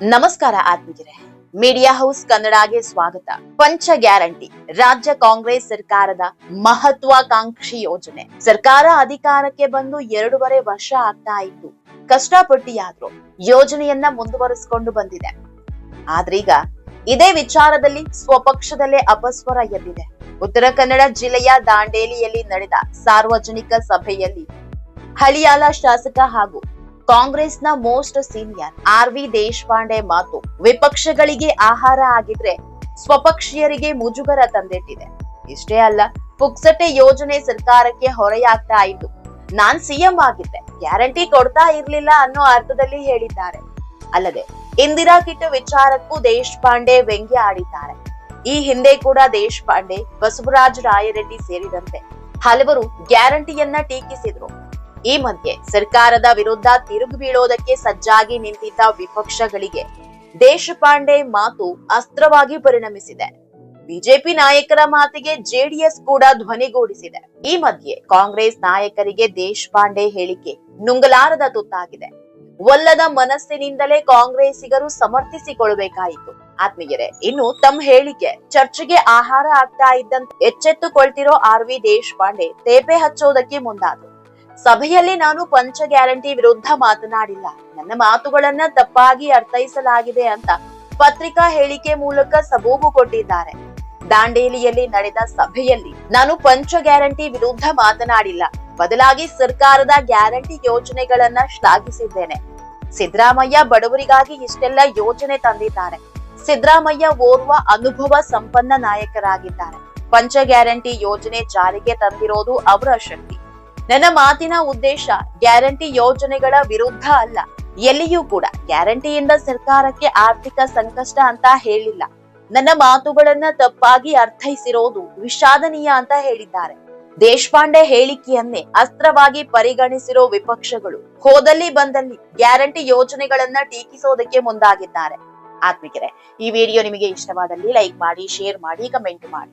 ನಮಸ್ಕಾರ ಆತ್ಮೀಯರೇ. Media house ಕನ್ನಡಗೆ ಸ್ವಾಗತ. ಪಂಚ ಗ್ಯಾರಂಟಿ. ರಾಜ್ಯ ಕಾಂಗ್ರೆಸ್ ಸರ್ಕಾರದ ಮಹತ್ವಾಕಾಂಕ್ಷಿ ಯೋಜನೆ. ಸರ್ಕಾರ ಅಧಿಕಾರಕ್ಕೆ ಬಂದು ಎರಡೂವರೆ ವರ್ಷ ಆಗ್ತಾ ಇತ್ತು. ಕಷ್ಟಪಟ್ಟಿಯಾದ್ರು ಯೋಜನೆಯನ್ನ ಮುಂದುವರಿಸಿಕೊಂಡು ಬಂದಿದೆ. ಆದ್ರೀಗ ಇದೇ ವಿಚಾರದಲ್ಲಿ ಸ್ವಪಕ್ಷದಲ್ಲೇ ಅಪಸ್ವರ ಎದ್ದಿದೆ. ಉತ್ತರ ಕನ್ನಡ ಜಿಲ್ಲೆಯ ದಾಂಡೇಲಿಯಲ್ಲಿ ನಡೆದ ಸಾರ್ವಜನಿಕ ಸಭೆಯಲ್ಲಿ ಹಳಿಯಾಲ ಶಾಸಕ ಹಾಗೂ ಕಾಂಗ್ರೆಸ್ನ most senior R V Deshpande ಮಾತು, ವಿಪಕ್ಷಗಳಿಗೆ ಆಹಾರ ಆಗಿದ್ರೆ ಸ್ವಪಕ್ಷೀಯರಿಗೆ ಮುಜುಗರ ತಂದಿಟ್ಟಿದೆ. ಇಷ್ಟೇ ಅಲ್ಲ, ಪುಕ್ಸಟೆ ಯೋಜನೆ ಸರ್ಕಾರಕ್ಕೆ ಹೊರೆಯಾಗ್ತಾ ಇದ್ದು, ನಾನ್ ಸಿಎಂ ಆಗಿದ್ದೆ, ಗ್ಯಾರಂಟಿ ಕೊಡ್ತಾ ಇರ್ಲಿಲ್ಲ ಅನ್ನೋ ಅರ್ಥದಲ್ಲಿ ಹೇಳಿದ್ದಾರೆ. ಅಲ್ಲದೆ, ಇಂದಿರಾ ಕಿಟ್ಟ ವಿಚಾರಕ್ಕೂ ದೇಶಪಾಂಡೆ ವ್ಯಂಗ್ಯ ಆಡಿದ್ದಾರೆ. ಈ ಹಿಂದೆ ಕೂಡ ದೇಶಪಾಂಡೆ ಬಸವರಾಜ ರಾಯರೆಡ್ಡಿ ಸೇರಿದಂತೆ ಹಲವರು ಗ್ಯಾರಂಟಿಯನ್ನ ಟೀಕಿಸಿದ್ರು. ಈ ಮಧ್ಯೆ ಸರ್ಕಾರದ ವಿರುದ್ಧ ತಿರುಗಿ ಬೀಳೋದಕ್ಕೆ ಸಜ್ಜಾಗಿ ನಿಂತಿದ್ದ ವಿಪಕ್ಷಗಳಿಗೆ ದೇಶಪಾಂಡೆ ಮಾತು ಅಸ್ತ್ರವಾಗಿ ಪರಿಣಮಿಸಿದೆ. ಬಿಜೆಪಿ ನಾಯಕರ ಮಾತಿಗೆ ಜೆಡಿಎಸ್ ಕೂಡ ಧ್ವನಿಗೂಡಿಸಿದೆ. ಈ ಮಧ್ಯೆ ಕಾಂಗ್ರೆಸ್ ನಾಯಕರಿಗೆ ದೇಶಪಾಂಡೆ ಹೇಳಿಕೆ ನುಂಗಲಾರದ ತುತ್ತಾಗಿದೆ. ಒಲ್ಲದ ಮನಸ್ಸಿನಿಂದಲೇ ಕಾಂಗ್ರೆಸ್ಸಿಗರು ಸಮರ್ಥಿಸಿಕೊಳ್ಳಬೇಕಾಯಿತು. ಆತ್ಮೀಯರೇ, ಇನ್ನು ತಮ್ಮ ಹೇಳಿಕೆ, ಚರ್ಚೆಗೆ ಆಹಾರ ಆಗ್ತಾ ಇದ್ದಂತೆ ಎಚ್ಚೆತ್ತುಕೊಳ್ತಿರೋ ಆರ್ ವಿ ದೇಶಪಾಂಡೆ ತೇಪೆ ಹಚ್ಚೋದಕ್ಕೆ ಮುಂದಾದ್ರು. ಸಭೆಯಲ್ಲಿ ನಾನು ಪಂಚ ಗ್ಯಾರಂಟಿ ವಿರುದ್ಧ ಮಾತನಾಡಿಲ್ಲ. ನನ್ನ ಮಾತುಗಳನ್ನ ತಪ್ಪಾಗಿ ಅರ್ಥೈಸಲಾಗಿದೆ ಅಂತ ಪತ್ರಿಕಾ ಹೇಳಿಕೆ ಮೂಲಕ ಸಬೂಬು ಕೊಟ್ಟಿದ್ದಾರೆ. ದಾಂಡೇಲಿಯಲ್ಲಿ ನಡೆದ ಸಭೆಯಲ್ಲಿ ನಾನು ಪಂಚ ಗ್ಯಾರಂಟಿ ವಿರುದ್ಧ ಮಾತನಾಡಿಲ್ಲ. ಬದಲಾಗಿ ಸರ್ಕಾರದ ಗ್ಯಾರಂಟಿ ಯೋಜನೆಗಳನ್ನ ಶ್ಲಾಘಿಸಿದ್ದೇನೆ. ಸಿದ್ದರಾಮಯ್ಯ ಬಡವರಿಗಾಗಿ ಇಷ್ಟೆಲ್ಲ ಯೋಜನೆ ತಂದಿದ್ದಾರೆ. ಸಿದ್ದರಾಮಯ್ಯ ಓರ್ವ ಅನುಭವ ಸಂಪನ್ನ ನಾಯಕರಾಗಿದ್ದಾರೆ. ಪಂಚ ಗ್ಯಾರಂಟಿ ಯೋಜನೆ ಜಾರಿಗೆ ತಂದಿರೋದು ಅವರ ಶಕ್ತಿ. ನನ್ನ ಮಾತಿನ ಉದ್ದೇಶ ಗ್ಯಾರಂಟಿ ಯೋಜನೆಗಳ ವಿರುದ್ಧ ಅಲ್ಲ. ಎಲ್ಲಿಯೂ ಕೂಡ ಗ್ಯಾರಂಟಿಯಿಂದ ಸರ್ಕಾರಕ್ಕೆ ಆರ್ಥಿಕ ಸಂಕಷ್ಟ ಅಂತ ಹೇಳಿಲ್ಲ. ನನ್ನ ಮಾತುಗಳನ್ನ ತಪ್ಪಾಗಿ ಅರ್ಥೈಸಿರೋದು ವಿಷಾದನೀಯ ಅಂತ ಹೇಳಿದ್ದಾರೆ. ದೇಶಪಾಂಡೆ ಹೇಳಿಕೆಯನ್ನೇ ಅಸ್ತ್ರವಾಗಿ ಪರಿಗಣಿಸಿರೋ ವಿಪಕ್ಷಗಳು ಹೋದಲ್ಲಿ ಬಂದಲ್ಲಿ ಗ್ಯಾರಂಟಿ ಯೋಜನೆಗಳನ್ನ ಟೀಕಿಸೋದಕ್ಕೆ ಮುಂದಾಗಿದ್ದಾರೆ. ಆತ್ಮಿಕರೇ, ಈ ವಿಡಿಯೋ ನಿಮಗೆ ಇಷ್ಟವಾದಲ್ಲಿ ಲೈಕ್ ಮಾಡಿ, ಶೇರ್ ಮಾಡಿ, ಕಮೆಂಟ್ ಮಾಡಿ.